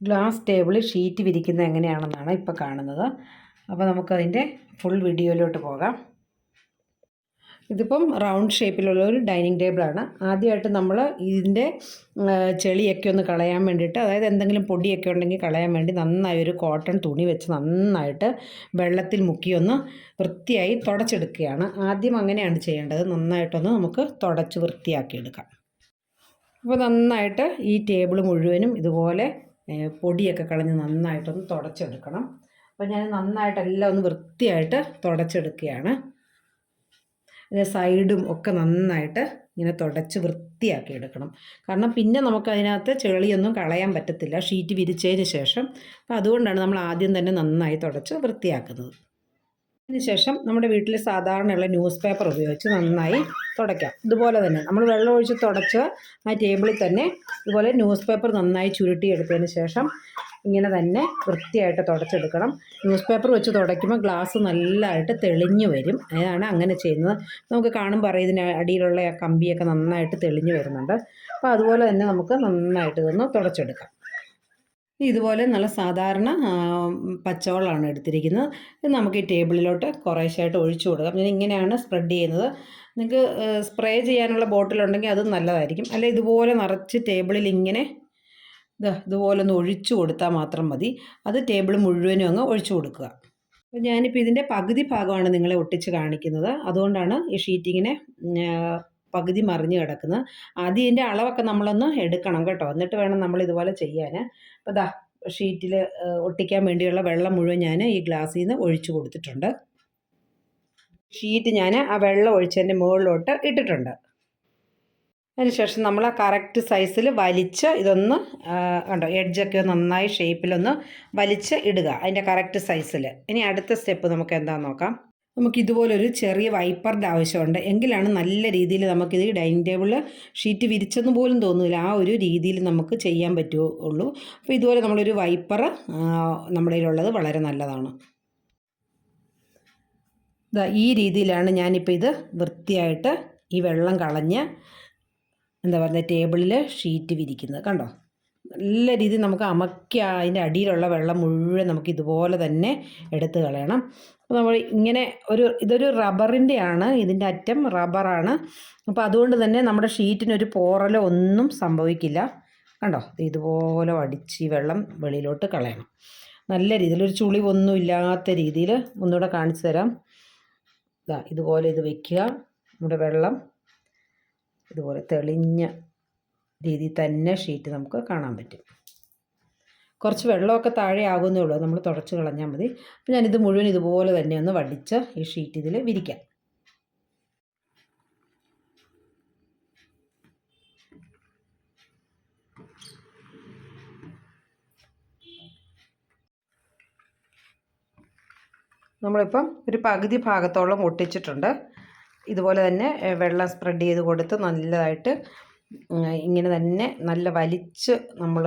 Glass ടേബിളിൽ sheet വിരിക്കുന്നത് എങ്ങനെയാണെന്നാണ് ഇപ്പോൾ കാണുന്നത്. അപ്പോൾ നമുക്കതിന്റെ ഫുൾ വീഡിയോയിലോട്ട് പോകാം. ഇതിപ്പം റൗണ്ട് ഷേപ്പിലുള്ള ഒരു ഡൈനിങ് ടേബിളാണ്. ആദ്യമായിട്ട് നമ്മൾ ഇതിന്റെ ചെളിയൊക്കെ ഒന്ന് കളയാൻ വേണ്ടിയിട്ട് അതായത് എന്തെങ്കിലും പൊടിയൊക്കെ ഉണ്ടെങ്കിൽ കളയാൻ വേണ്ടി നന്നായി ഒരു കോട്ടൺ തുണി വെച്ച് നന്നായിട്ട് വെള്ളത്തിൽ മുക്കിയൊന്ന് വൃത്തിയായി തുടച്ചെടുക്കുകയാണ്. ആദ്യം അങ്ങനെയാണ് ചെയ്യേണ്ടത്. നന്നായിട്ടൊന്ന് നമുക്ക് തുടച്ച് വൃത്തിയാക്കിയെടുക്കാം. അപ്പോൾ നന്നായിട്ട് ഈ ടേബിൾ മുഴുവനും ഇതുപോലെ പൊടിയൊക്കെ കളഞ്ഞ് നന്നായിട്ടൊന്ന് തുടച്ചെടുക്കണം. അപ്പോൾ ഞാൻ നന്നായിട്ട് എല്ലാം ഒന്ന് വൃത്തിയായിട്ട് തുടച്ചെടുക്കുകയാണ്. സൈഡും ഒക്കെ നന്നായിട്ട് ഇങ്ങനെ തുടച്ച് വൃത്തിയാക്കി എടുക്കണം കാരണം പിന്നെ നമുക്ക് അതിനകത്ത് ചെളിയൊന്നും കളയാൻ പറ്റത്തില്ല. ഷീറ്റ് വിരിച്ചതിന് ശേഷം. അപ്പോൾ അതുകൊണ്ടാണ് നമ്മൾ ആദ്യം തന്നെ നന്നായി തുടച്ച് വൃത്തിയാക്കുന്നത്. അതിനുശേഷം നമ്മുടെ വീട്ടിൽ സാധാരണയുള്ള ന്യൂസ് പേപ്പർ ഉപയോഗിച്ച് നന്നായി തുടയ്ക്കാം. ഇതുപോലെ തന്നെ നമ്മൾ വെള്ളം ഒഴിച്ച് തുടച്ച് ആ ടേബിളിൽ തന്നെ ഇതുപോലെ ന്യൂസ് പേപ്പർ നന്നായി ചുരുട്ടിയെടുത്തതിന് ശേഷം ഇങ്ങനെ തന്നെ വൃത്തിയായിട്ട് തുടച്ചെടുക്കണം. ന്യൂസ് പേപ്പർ വെച്ച് തുടയ്ക്കുമ്പോൾ ഗ്ലാസ് നല്ലതായിട്ട് തെളിഞ്ഞു വരും. അതാണ് അങ്ങനെ ചെയ്യുന്നത്? നമുക്ക് കാണുമ്പോൾ അറിയാം ഇതിന് അടിയിലുള്ള ആ കമ്പിയൊക്കെ നന്നായിട്ട് തെളിഞ്ഞു വരുന്നുണ്ട്. അപ്പോൾ അതുപോലെ തന്നെ നമുക്ക് നന്നായിട്ട് ഇതൊന്ന് തുടച്ചെടുക്കാം. ഇതുപോലെ നല്ല സാധാരണ പച്ചവെള്ളമാണ് എടുത്തിരിക്കുന്നത്. ഇത് നമുക്ക് ഈ ടേബിളിലോട്ട് കുറേശ്ശായിട്ട് ഒഴിച്ചു കൊടുക്കാം. ഞാൻ ഇങ്ങനെയാണ് സ്പ്രെഡ് ചെയ്യുന്നത്. നിങ്ങൾക്ക് സ്പ്രേ ചെയ്യാനുള്ള ബോട്ടിലുണ്ടെങ്കിൽ അതും നല്ലതായിരിക്കും. അല്ല ഇതുപോലെ നിറച്ച് ടേബിളിൽ ഇങ്ങനെ ഇതാ ഇതുപോലെ ഒന്ന് ഒഴിച്ചു കൊടുത്താൽ മാത്രം മതി. അത് ടേബിൾ മുഴുവനും അങ്ങ് ഒഴിച്ചു കൊടുക്കുക. അപ്പോൾ ഞാനിപ്പോൾ ഇതിന്റെ പകുതി ഭാഗമാണ് നിങ്ങളെ ഒട്ടിച്ച് കാണിക്കുന്നത്. അതുകൊണ്ടാണ് ഈ ഷീറ്റിങ്ങിനെ പകുതി മറിഞ്ഞു കിടക്കുന്നത് ഇതിന്റെ അളവൊക്കെ നമ്മളൊന്ന് എടുക്കണം കേട്ടോ. എന്നിട്ട് വേണം നമ്മൾ ഇതുപോലെ ചെയ്യാൻ അപ്പോൾ ദാ ഷീറ്റിൽ ഒട്ടിക്കാൻ വേണ്ടിയുള്ള വെള്ളം മുഴുവൻ ഞാൻ ഈ ഗ്ലാസ്സിൽ നിന്ന് ഒഴിച്ചു കൊടുത്തിട്ടുണ്ട്. ഷീറ്റ് ഞാൻ ആ വെള്ളം ഒഴിച്ചതിന്റെ മുകളിലോട്ട് ഇട്ടിട്ടുണ്ട്. അതിനുശേഷം നമ്മൾ ആ കറക്റ്റ് സൈസിൽ വലിച്ച് ഇതൊന്ന് കണ്ടോ എഡ്ജൊക്കെ നന്നായി ഷേപ്പിലൊന്ന് വലിച്ച് ഇടുക. അതിന്റെ കറക്റ്റ് സൈസിൽ. ഇനി അടുത്ത സ്റ്റെപ്പ് നമുക്ക് എന്താണെന്ന് നോക്കാം. നമുക്ക് ഇതുപോലൊരു ചെറിയ വൈപ്പറിന്റെ ആവശ്യമുണ്ട്. എങ്കിലാണ് നല്ല രീതിയിൽ നമുക്കിത് ഡൈനിങ് ടേബിളിൽ ഷീറ്റ് വിരിച്ചെന്ന് പോലും തോന്നില്ല ആ ഒരു രീതിയിൽ നമുക്ക് ചെയ്യാൻ പറ്റുള്ളൂ അപ്പോൾ ഇതുപോലെ നമ്മളൊരു വൈപ്പർ നമ്മുടെ കയ്യിലുള്ളത് വളരെ നല്ലതാണ്. ഈ രീതിയിലാണ് ഞാനിപ്പോൾ ഇത് വൃത്തിയായിട്ട് ഈ വെള്ളം കളഞ്ഞ് എന്താ പറയുക ടേബിളിൽ ഷീറ്റ് വിരിക്കുന്നത്. കണ്ടോ? നല്ല രീതിയിൽ നമുക്ക് അമക്കി അതിന്റെ അടിയിലുള്ള വെള്ളം മുഴുവൻ നമുക്ക് ഇതുപോലെ തന്നെ എടുത്ത് കളയണം. അപ്പോൾ നമ്മൾ ഇങ്ങനെ ഒരു ഇതൊരു റബ്ബറിന്റെ ആണ് ഇതിന്റെ അറ്റം റബ്ബറാണ്. അപ്പോൾ അതുകൊണ്ട് തന്നെ നമ്മുടെ ഷീറ്റിനൊരു പോറലോ ഒന്നും സംഭവിക്കില്ല. കണ്ടോ? ഇതുപോലെ അടിച്ച് വെള്ളം വെളിയിലോട്ട് കളയണം. നല്ല രീതിയിൽ ഒരു ചുളിവൊന്നും ഇല്ലാത്ത രീതിയിൽ ഒന്നുകൂടെ കാണിച്ചു തരാം. ഇതാ ഇതുപോലെ ഇത് വയ്ക്കുക നമ്മുടെ വെള്ളം ഇതുപോലെ തെളിഞ്ഞ രീതിയിൽ തന്നെ ഷീറ്റ് നമുക്ക് കാണാൻ പറ്റും. കുറച്ച് വെള്ളമൊക്കെ താഴെ ആകുന്നേ ഉള്ളൂ. നമ്മൾ തുടച്ച് കളഞ്ഞാൽ മതി. അപ്പം ഞാനിത് മുഴുവൻ ഇതുപോലെ തന്നെ ഒന്ന് വടിച്ച് ഈ ഷീറ്റ് ഇതിൽ വിരിക്കാം. നമ്മളിപ്പം ഒരു പകുതി ഭാഗത്തോളം ഒട്ടിച്ചിട്ടുണ്ട്. ഇതുപോലെ തന്നെ വെള്ളം സ്പ്രെഡ് ചെയ്ത് കൊടുത്ത് നല്ലതായിട്ട് ഇങ്ങനെ തന്നെ നല്ല വലിച്ച് നമ്മൾ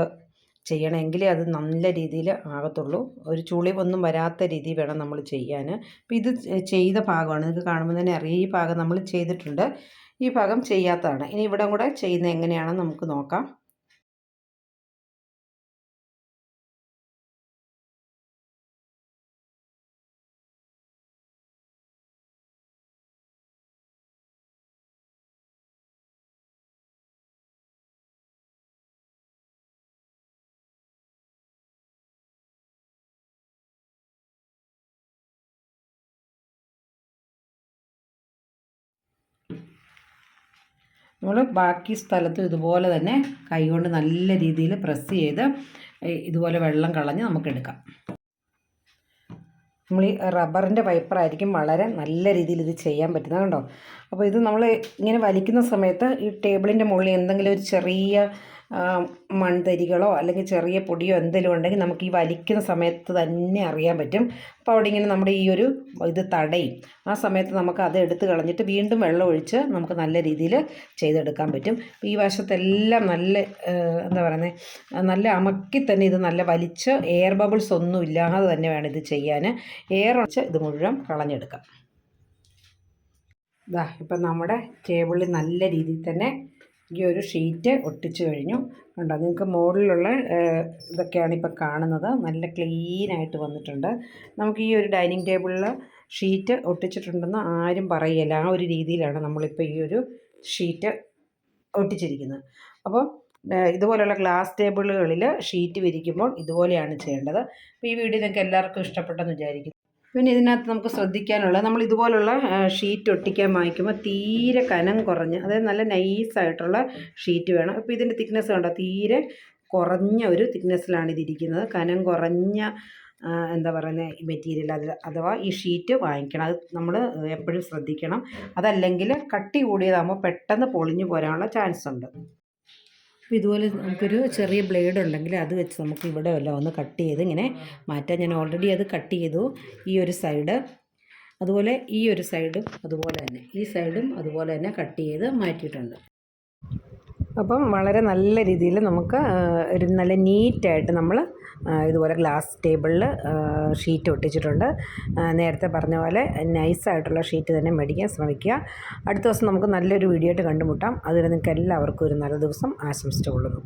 ചെയ്യണമെങ്കിലേ അത് നല്ല രീതിയിൽ ആകത്തുള്ളൂ. ഒരു ചുളിവൊന്നും വരാത്ത രീതി വേണം നമ്മൾ ചെയ്യാൻ അപ്പോൾ ഇത് ചെയ്ത ഭാഗമാണ് നിങ്ങൾക്ക് കാണുമ്പോൾ തന്നെ അറിയാം. ഈ ഭാഗം നമ്മൾ ചെയ്തിട്ടുണ്ട്. ഈ ഭാഗം ചെയ്യാത്തതാണ്. ഇനി ഇവിടെ കൂടെ ചെയ്യുന്നത് എങ്ങനെയാണെന്ന് നമുക്ക് നോക്കാം. നമ്മൾ ബാക്കി സ്ഥലത്തും ഇതുപോലെ തന്നെ കൈകൊണ്ട് നല്ല രീതിയിൽ പ്രസ് ചെയ്ത് ഇതുപോലെ വെള്ളം കളഞ്ഞ് നമുക്ക് എടുക്കാം നമ്മൾ ഈ റബ്ബറിന്റെ വൈപ്പറായിരിക്കും വളരെ നല്ല രീതിയിൽ ഇത് ചെയ്യാൻ പറ്റുന്നത്. കണ്ടോ? അപ്പോൾ ഇത് നമ്മൾ ഇങ്ങനെ വലിക്കുന്ന സമയത്ത് ഈ ടേബിളിന്റെ മുകളിൽ എന്തെങ്കിലും ഒരു ചെറിയ മൺതരികളോ അല്ലെങ്കിൽ ചെറിയ പൊടിയോ എന്തെങ്കിലും ഉണ്ടെങ്കിൽ നമുക്ക് ഈ വലിക്കുന്ന സമയത്ത് തന്നെ അറിയാൻ പറ്റും. അപ്പോൾ അവിടെ ഇങ്ങനെ നമ്മുടെ ഈ ഒരു ഇത് തടയും. ആ സമയത്ത് നമുക്ക് അത് എടുത്ത് കളഞ്ഞിട്ട് വീണ്ടും വെള്ളം ഒഴിച്ച് നമുക്ക് നല്ല രീതിയിൽ ചെയ്തെടുക്കാൻ പറ്റും. ഈ വശത്തെല്ലാം നല്ല എന്താ പറയുന്നത് നല്ല അമക്കി തന്നെ ഇത് നല്ല വലിച്ച് എയർ ബബിൾസ് ഒന്നും ഇല്ലാതെ തന്നെ വേണം ഇത് ചെയ്യാൻ. എയർ ഒഴിച്ച് ഇത് മുഴുവൻ കളഞ്ഞെടുക്കാം. ഇതാ ഇപ്പം നമ്മുടെ ടേബിളിൽ നല്ല രീതിയിൽ തന്നെ ഈ ഒരു ഷീറ്റ് ഒട്ടിച്ചു കഴിഞ്ഞു. കണ്ടോ നിങ്ങൾക്ക് മുകളിലുള്ള ഇതൊക്കെയാണ് ഇപ്പോൾ കാണുന്നത്. നല്ല ക്ലീനായിട്ട് വന്നിട്ടുണ്ട്. നമുക്ക് ഈ ഒരു ഡൈനിങ് ടേബിളിൽ ഷീറ്റ് ഒട്ടിച്ചിട്ടുണ്ടെന്ന് ആരും പറയില്ല ആ ഒരു രീതിയിലാണ് നമ്മളിപ്പോൾ ഈ ഒരു ഷീറ്റ് ഒട്ടിച്ചിരിക്കുന്നത്. അപ്പോൾ ഇതുപോലെയുള്ള ഗ്ലാസ് ടേബിളുകളിൽ ഷീറ്റ് വിരിക്കുമ്പോൾ ഇതുപോലെയാണ് ചെയ്യേണ്ടത്. അപ്പോൾ ഈ വീഡിയോ നിങ്ങൾക്ക് എല്ലാവർക്കും ഇഷ്ടപ്പെട്ടെന്ന് വിചാരിക്കുന്നു. പിന്നെ ഇതിനകത്ത് നമുക്ക് ശ്രദ്ധിക്കാനുള്ള നമ്മൾ ഇതുപോലുള്ള ഷീറ്റ് ഒട്ടിക്കാൻ വാങ്ങിക്കുമ്പോൾ തീരെ കനം കുറഞ്ഞ് അതായത് നല്ല നൈസായിട്ടുള്ള ഷീറ്റ് വേണം. അപ്പോൾ ഇതിന്റെ തിക്നെസ് കണ്ടോ? തീരെ കുറഞ്ഞ ഒരു തിക്നെസ്സിലാണ് ഇതിരിക്കുന്നത്. കനം കുറഞ്ഞ എന്താ പറയുന്നത് മെറ്റീരിയൽ അതിൽ അഥവാ ഈ ഷീറ്റ് വാങ്ങിക്കണം. അത് നമ്മൾ എപ്പോഴും ശ്രദ്ധിക്കണം. അതല്ലെങ്കിൽ കട്ടി കൂടിയതാകുമ്പോൾ പെട്ടെന്ന് പൊളിഞ്ഞു പോരാനുള്ള ചാൻസ് ഉണ്ട്. അപ്പോൾ ഇതുപോലെ നമുക്കൊരു ചെറിയ ബ്ലേഡ് ഉണ്ടെങ്കിൽ അത് വെച്ച് നമുക്ക് ഇവിടെ വല്ല ഒന്ന് കട്ട് ചെയ്ത് ഇങ്ങനെ മാറ്റാം ഞാൻ ഓൾറെഡി അത് കട്ട് ചെയ്തു. ഈ ഒരു സൈഡ് അതുപോലെ ഈ ഒരു സൈഡും അതുപോലെ തന്നെ. ഈ സൈഡും അതുപോലെ തന്നെ കട്ട് ചെയ്ത് മാറ്റിയിട്ടുണ്ട്. അപ്പം വളരെ നല്ല രീതിയിൽ നമുക്ക് ഒരു നല്ല നീറ്റായിട്ട് നമ്മൾ ഇതുപോലെ ഗ്ലാസ് ടേബിളിൽ ഷീറ്റ് ഒട്ടിച്ചിട്ടുണ്ട്. നേരത്തെ പറഞ്ഞ പോലെ നൈസായിട്ടുള്ള ഷീറ്റ് തന്നെ മേടിക്കാൻ ശ്രമിക്കുക. അടുത്ത ദിവസം നമുക്ക് നല്ലൊരു വീഡിയോ ആയിട്ട് കണ്ടുമുട്ടാം. അതുവരെ നിങ്ങൾക്ക് എല്ലാവർക്കും ഒരു നല്ല ദിവസം ആശംസിച്ചുകൊള്ളുന്നു.